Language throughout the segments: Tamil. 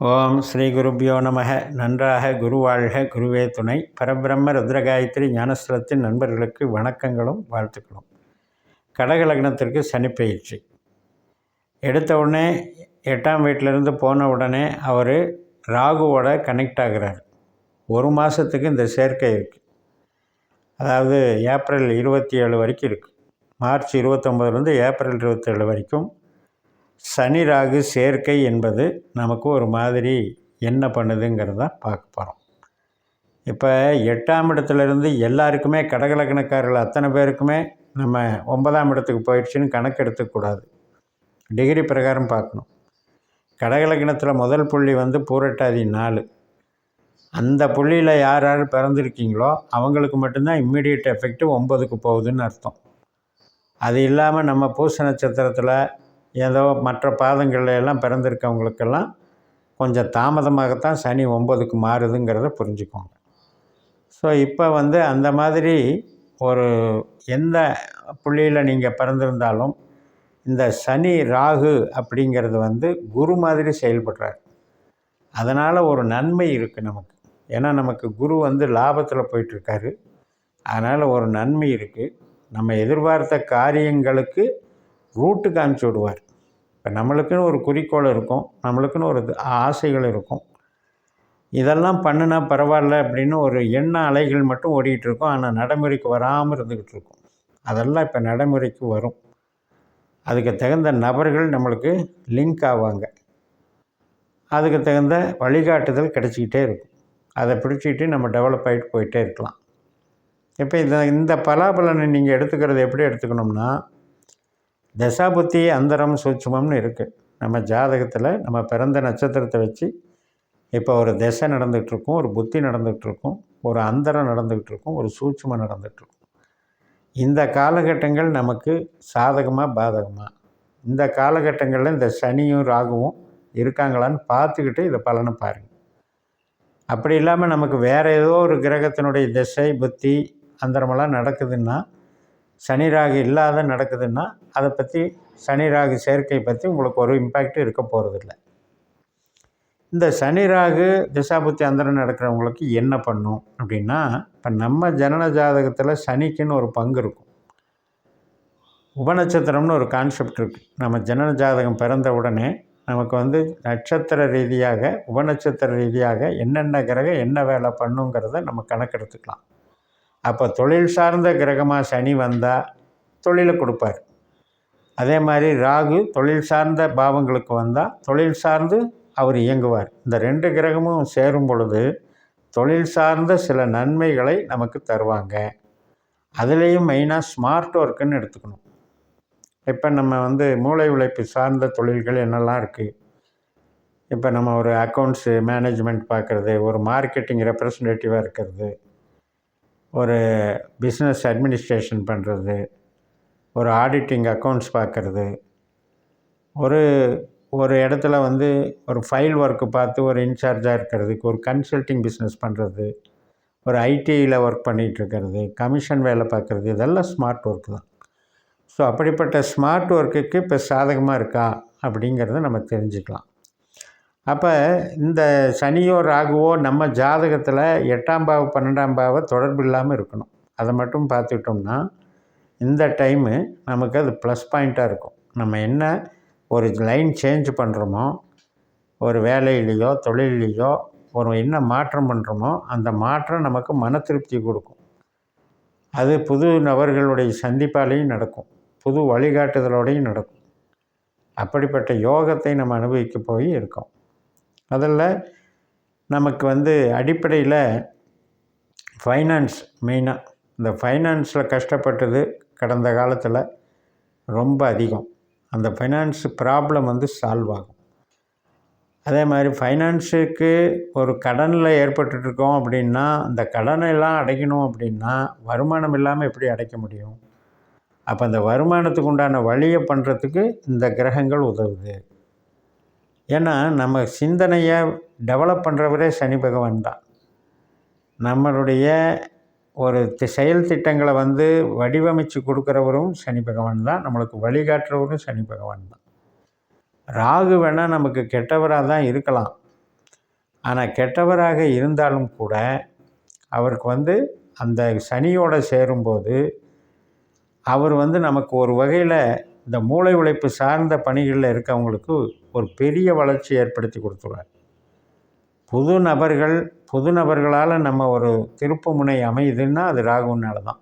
ஓம் ஸ்ரீ குருபியோ நமக. நன்றாக குருவாழ்க. குருவே துணை. பரபிரம்ம ருத்ரகாயத்ரி ஞானஸ்தலத்தின் நண்பர்களுக்கு வணக்கங்களும் வாழ்த்துக்களும். கடகலக்னத்திற்கு சனிப்பயிற்சி எடுத்த உடனே எட்டாம் வீட்டிலேருந்து போன உடனே அவர் ராகுவோட கனெக்ட் ஆகிறார். ஒரு மாதத்துக்கு இந்த சேர்க்கை இருக்குது அதாவது ஏப்ரல் இருபத்தி ஏழு வரைக்கும் இருக்குது மார்ச் இருபத்தொம்பதுலேருந்து ஏப்ரல் இருபத்தேழு வரைக்கும் சனி ராகு சேர்க்கை என்பது நமக்கு ஒரு மாதிரி என்ன பண்ணுதுங்கிறத பார்க்க போகிறோம் இப்போ எட்டாம் இடத்துலேருந்து எல்லாருக்குமே கடகலக்கணக்காரர்கள் அத்தனை பேருக்குமே நம்ம ஒன்பதாம் இடத்துக்கு போயிடுச்சுன்னு கணக்கு எடுத்துக்கூடாது டிகிரி பிரகாரம் பார்க்கணும். கடகலக்கணத்தில் முதல் புள்ளி வந்து பூரட்டாதி நாலு. அந்த புள்ளியில் யார் யார் பிறந்திருக்கீங்களோ அவங்களுக்கு மட்டும்தான் இம்மிடியட் எஃபெக்ட்டு ஒம்பதுக்கு போகுதுன்னு அர்த்தம். அது இல்லாமல் நம்ம பூச நட்சத்திரத்தில் ஏதோ மற்ற பாதங்கள்ல எல்லாம் பிறந்திருக்கவங்களுக்கெல்லாம் கொஞ்சம் தாமதமாகத்தான் சனி ஒம்பதுக்கு மாறுதுங்கிறத புரிஞ்சுக்கோங்க. ஸோ இப்போ வந்து அந்த மாதிரி ஒரு எந்த புள்ளியில் நீங்கள் பிறந்திருந்தாலும் இந்த சனி ராகு அப்படிங்கிறது வந்து குரு மாதிரி செயல்படுறார். அதனால் ஒரு நன்மை இருக்குது நமக்கு. ஏன்னா நமக்கு குரு வந்து லாபத்தில் போயிட்டுருக்காரு. அதனால் ஒரு நன்மை இருக்குது நம்ம எதிர்பார்த்த காரியங்களுக்கு ரூட்டு காமிச்சு விடுவார். இப்போ நம்மளுக்குன்னு ஒரு குறிக்கோள் இருக்கும் நம்மளுக்குன்னு ஒரு ஆசைகள் இருக்கும். இதெல்லாம் பண்ணுனா பரவாயில்ல அப்படின்னு ஒரு எண்ண அலைகள் மட்டும் ஓடிக்கிட்டு இருக்கும். ஆனால் நடைமுறைக்கு வராமல் இருந்துக்கிட்டு இருக்கும். அதெல்லாம் இப்போ நடைமுறைக்கு வரும். அதுக்கு தகுந்த நபர்கள் நம்மளுக்கு லிங்க் ஆவாங்க. அதுக்கு தகுந்த வழிகாட்டுதல் கிடச்சிக்கிட்டே இருக்கும். அதை பிடிச்சிக்கிட்டு நம்ம டெவலப் ஆகிட்டு போயிட்டே இருக்கலாம். இப்போ இந்த இந்த பலாபலனை நீங்கள் எடுத்துக்கிறது எப்படி எடுத்துக்கணும்னா தசாபுத்தி அந்தரம் சூட்சமம்னு இருக்குது நம்ம ஜாதகத்தில் நம்ம பிறந்த நட்சத்திரத்தை வச்சு இப்போ ஒரு திசை நடந்துகிட்ருக்கும் ஒரு புத்தி நடந்துகிட்ருக்கும் ஒரு அந்தரம் நடந்துகிட்ருக்கும் ஒரு சூட்சமம் நடந்துகிட்ருக்கும். இந்த காலகட்டங்கள் நமக்கு சாதகமாக பாதகமாக இந்த காலகட்டங்களில் இந்த சனியும் ராகுவும் இருக்காங்களான்னு பார்த்துக்கிட்டு இதை பலனை பாருங்கள் அப்படி இல்லாமல் நமக்கு வேறு ஏதோ ஒரு கிரகத்தினுடைய திசை புத்தி அந்தரமெல்லாம் நடக்குதுன்னா சனி ராகு இல்லாத நடக்குதுன்னா அதை பற்றி சனி ராகு சேர்க்கை பற்றி உங்களுக்கு ஒரு இம்பேக்ட் இருக்க போகிறதில்ல இந்த சனி ராகு திசாபுத்தி அந்தரம் நடக்கிறவங்களுக்கு என்ன பண்ணும் அப்படின்னா இப்போ நம்ம ஜனன ஜாதகத்தில் சனிக்குன்னு ஒரு பங்கு இருக்கும். உபநட்சத்திரம்னு ஒரு கான்செப்ட் இருக்குது நம்ம ஜனன ஜாதகம் பிறந்த உடனே நமக்கு வந்து நட்சத்திர ரீதியாக உபநட்சத்திர ரீதியாக என்னென்ன கிரகம் என்ன வேலை பண்ணுங்கிறத நம்ம கணக்கெடுத்துக்கலாம். அப்போ தொழில் சார்ந்த கிரகமாக சனி வந்தால் தொழிலை கொடுப்பார். அதே மாதிரி ராகு தொழில் சார்ந்த பாவங்களுக்கு வந்தால் தொழில் சார்ந்து அவர் இயங்குவார். இந்த ரெண்டு கிரகமும் சேரும் பொழுது தொழில் சார்ந்த சில நன்மைகளை நமக்கு தருவாங்க. அதுலேயும் மெயினாக ஸ்மார்ட் ஒர்க்குன்னு எடுத்துக்கணும். இப்போ நம்ம வந்து மூளை உழைப்பு சார்ந்த தொழில்கள் என்னெல்லாம் இருக்குது இப்போ நம்ம ஒரு அக்கௌண்ட்ஸு மேனேஜ்மெண்ட் பார்க்குறது ஒரு மார்க்கெட்டிங் ரெப்ரசன்டேட்டிவாக இருக்கிறது ஒரு பிஸ்னஸ் அட்மினிஸ்ட்ரேஷன் பண்ணுறது ஒரு ஆடிட்டிங் அக்கௌண்ட்ஸ் பார்க்குறது ஒரு ஒரு இடத்துல வந்து ஒரு ஃபைல் ஒர்க்கு பார்த்து ஒரு இன்சார்ஜாக இருக்கிறதுக்கு ஒரு கன்சல்ட்டிங் பிஸ்னஸ் பண்ணுறது ஒரு ஐடியில் ஒர்க் பண்ணிகிட்ருக்கிறது கமிஷன் வேலை பார்க்குறது இதெல்லாம் ஸ்மார்ட் ஒர்க் தான். ஸோ அப்படிப்பட்ட ஸ்மார்ட் ஒர்க்குக்கு இப்போ சாதகமாக இருக்கா? அப்படிங்கிறத நம்ம தெரிஞ்சுக்கலாம். அப்போ இந்த சனியோ ராகுவோ நம்ம ஜாதகத்தில் எட்டாம் பாவ பன்னெண்டாம் பாவ தொடர்பு இல்லாமல் இருக்கணும். அதை மட்டும் பார்த்துக்கிட்டோம்னா இந்த டைமு நமக்கு அது ப்ளஸ் பாயிண்ட்டாக இருக்கும். நம்ம என்ன ஒரு லைன் சேஞ்ச் பண்ணுறோமோ ஒரு வேலையிலேயோ தொழிலையோ ஒரு என்ன மாற்றம் பண்ணுறோமோ அந்த மாற்றம் நமக்கு மன திருப்தி கொடுக்கும். அது புது நபர்களுடைய சந்திப்பாலேயும் நடக்கும். புது வழிகாட்டுதலோடையும் நடக்கும். அப்படிப்பட்ட யோகத்தை நம்ம அனுபவிக்க போய் இருக்கோம். அதில் நமக்கு வந்து அடிப்படையில் ஃபைனான்ஸ் மெயினாக இந்த ஃபைனான்ஸில் கஷ்டப்பட்டது கடந்த காலத்தில் ரொம்ப அதிகம். அந்த ஃபைனான்ஸ் ப்ராப்ளம் வந்து சால்வ் ஆகும். அதே மாதிரி ஃபைனான்ஸுக்கு ஒரு கடனில் ஏற்பட்டுருக்கோம் அப்படின்னா அந்த கடனை எல்லாம் அடைக்கணும் அப்படின்னா வருமானம் இல்லாமல் எப்படி அடைக்க முடியும்? அப்போ அந்த வருமானத்துக்கு உண்டான வழியை பண்ணுறதுக்கு இந்த கிரகங்கள் உதவுது. ஏன்னா நம்ம சிந்தனையை டெவலப் பண்ணுறவரே சனி பகவான் தான். நம்மளுடைய ஒரு செயல் திட்டங்களை வந்து வடிவமைச்சு கொடுக்குறவரும் சனி பகவான் தான். நம்மளுக்கு வழிகாட்டுறவரும் சனி பகவான் தான். ராகு வேணால் நமக்கு கெட்டவராக தான் இருக்கலாம். ஆனால் கெட்டவராக இருந்தாலும் கூட அவருக்கு வந்து அந்த சனியோடு சேரும்போது அவர் வந்து நமக்கு ஒரு வகையில் இந்த மூளை உழைப்பு சார்ந்த பணிகளில் இருக்கவங்களுக்கு ஒரு பெரிய வளர்ச்சி ஏற்படுத்தி கொடுத்துருவார். புது நபர்கள் புது நபர்களால் நம்ம ஒரு திருப்பு முனை அமையுதுன்னா அது ராகுனால தான்.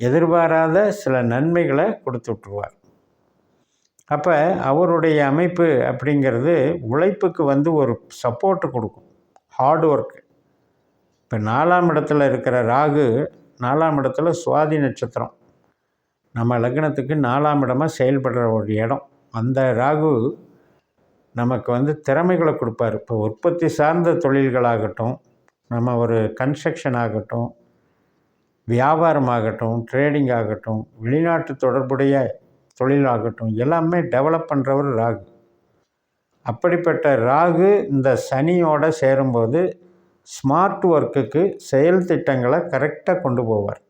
எதிர்பாராத சில நன்மைகளை கொடுத்து விட்ருவார் அப்போ அவருடைய அமைப்பு அப்படிங்கிறது உழைப்புக்கு வந்து ஒரு சப்போர்ட்டு கொடுக்கும். ஹார்ட் ஒர்க்கு இப்போ நாலாம் இடத்துல இருக்கிற ராகு நாலாம் இடத்துல சுவாதி நட்சத்திரம். நம்ம லக்னத்துக்கு நாலாம் இடமாக செயல்படுற ஒரு இடம். அந்த ராகு நமக்கு வந்து திறமைகளை கொடுப்பார். இப்போ உற்பத்தி சார்ந்த தொழில்களாகட்டும் நம்ம ஒரு கன்ஸ்ட்ரக்ஷன் ஆகட்டும் வியாபாரம் ஆகட்டும் ட்ரேடிங் ஆகட்டும் வெளிநாட்டு தொடர்புடைய தொழிலாகட்டும் எல்லாமே டெவலப் பண்ணுறவர் ராகு. அப்படிப்பட்ட ராகு இந்த சனியோடு சேரும்போது ஸ்மார்ட் ஒர்க்குக்கு செயல் திட்டங்களை கரெக்டாக கொண்டு போவார்.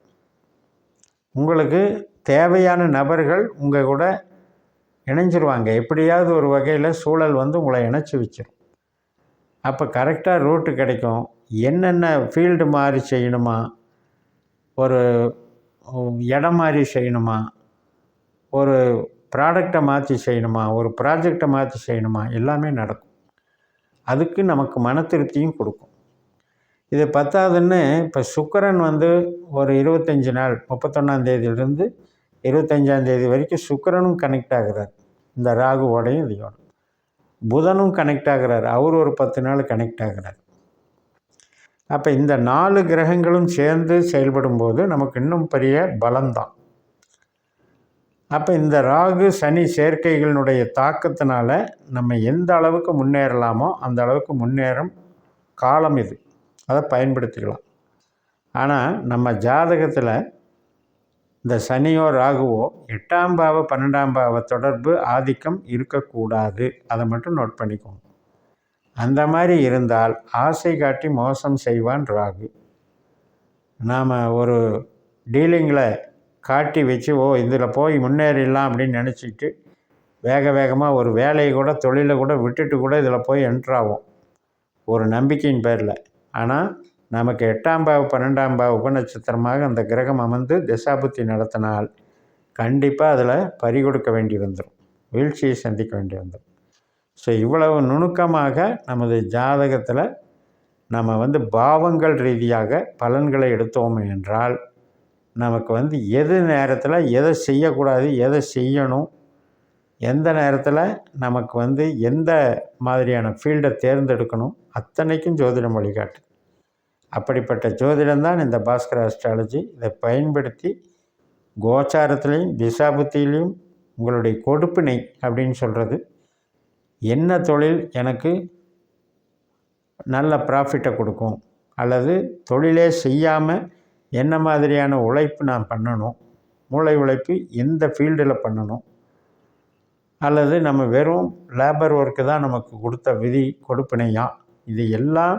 உங்களுக்கு தேவையான நபர்கள் உங்கள் கூட இணைஞ்சிருவாங்க. எப்படியாவது ஒரு வகையில் சூழல் வந்து உங்களை இணைச்சி வச்சிடும் அப்போ கரெக்டாக ரூட்டு கிடைக்கும். என்னென்ன ஃபீல்டு மாதிரி செய்யணுமா? ஒரு இடம் மாதிரி செய்யணுமா? ஒரு ப்ராடக்டை மாற்றி செய்யணுமா? ஒரு ப்ராஜெக்டை மாற்றி செய்யணுமா? எல்லாமே நடக்கும். அதுக்கு நமக்கு மன திருப்தியும் கொடுக்கும். இது பத்தாவதுன்னு இப்போ சுக்கரன் வந்து ஒரு இருபத்தஞ்சி நாள் முப்பத்தொன்னாந்தேதியிலேருந்து இருபத்தஞ்சாந்தேதி வரைக்கும் சுக்கரனும் கனெக்ட் ஆகிறார். இந்த ராகுவோடையும் இதையோட புதனும் கனெக்ட் ஆகிறார். அவர் ஒரு பத்து நாள் கனெக்ட் ஆகிறார். அப்போ இந்த நாலு கிரகங்களும் சேர்ந்து செயல்படும் போது நமக்கு இன்னும் பெரிய பலம்தான். அப்போ இந்த ராகு சனி சேர்க்கைகளினுடைய தாக்கத்தினால நம்ம எந்த அளவுக்கு முன்னேறலாமோ அந்த அளவுக்கு முன்னேறும் காலம் இது. அதை பயன்படுத்திக்கலாம். ஆனால் நம்ம ஜாதகத்தில் இந்த சனியோ ராகுவோ எட்டாம் பாவ பன்னெண்டாம் பாவ தொடர்பு ஆதிக்கம் இருக்கக்கூடாது. அதை மட்டும் நோட் பண்ணிக்கோங்க. அந்த மாதிரி இருந்தால் ஆசை காட்டி மோசம் செய்வான் ராகு. நாம் ஒரு டீலிங்கில் காட்டி வச்சு ஓ இதில் போய் முன்னேறிடலாம் அப்படின்னு நினச்சிட்டு வேக வேகமாக ஒரு வேலையை கூட தொழிலை கூட விட்டுட்டு கூட இதில் போய் என்ட்ராகும் ஒரு நம்பிக்கையின் பேரில். ஆனால் நமக்கு எட்டாம் பாவ பன்னெண்டாம் பாவ உபநட்சத்திரமாக அந்த கிரகம் அமர்ந்து திசாபுத்தி நடத்தினால் கண்டிப்பாக அதில் பறி கொடுக்க வேண்டி வந்துடும் வீழ்ச்சியை சந்திக்க வேண்டி வந்துடும் ஸோ இவ்வளவு நுணுக்கமாக நமது ஜாதகத்தில் நம்ம வந்து பாவங்கள் ரீதியாக பலன்களை எடுத்தோம் என்றால் நமக்கு வந்து எது நேரத்தில் எதை செய்யக்கூடாது எதை செய்யணும் எந்த நேரத்தில் நமக்கு வந்து எந்த மாதிரியான ஃபீல்டை தேர்ந்தெடுக்கணும் அத்தனைக்கும் ஜோதிடம் வழிகாட்டு. அப்படிப்பட்ட ஜோதிடம் தான் இந்த பாஸ்கர அஸ்ட்ராலஜி இதை பயன்படுத்தி கோச்சாரத்துலேயும் திசாபுத்தியிலையும் உங்களுடைய கொடுப்பினை அப்படின்னு சொல்கிறது என்ன தொழில் எனக்கு நல்ல ப்ராஃபிட்டை கொடுக்கும்? அல்லது தொழிலே செய்யாமல் என்ன மாதிரியான உழைப்பு நான் பண்ணணும்? மூளை உழைப்பு எந்த ஃபீல்டில் பண்ணணும்? அல்லது நம்ம வெறும் லேபர் ஒர்க்கு தான் நமக்கு கொடுத்த விதி கொடுப்பினையா? இது எல்லாம்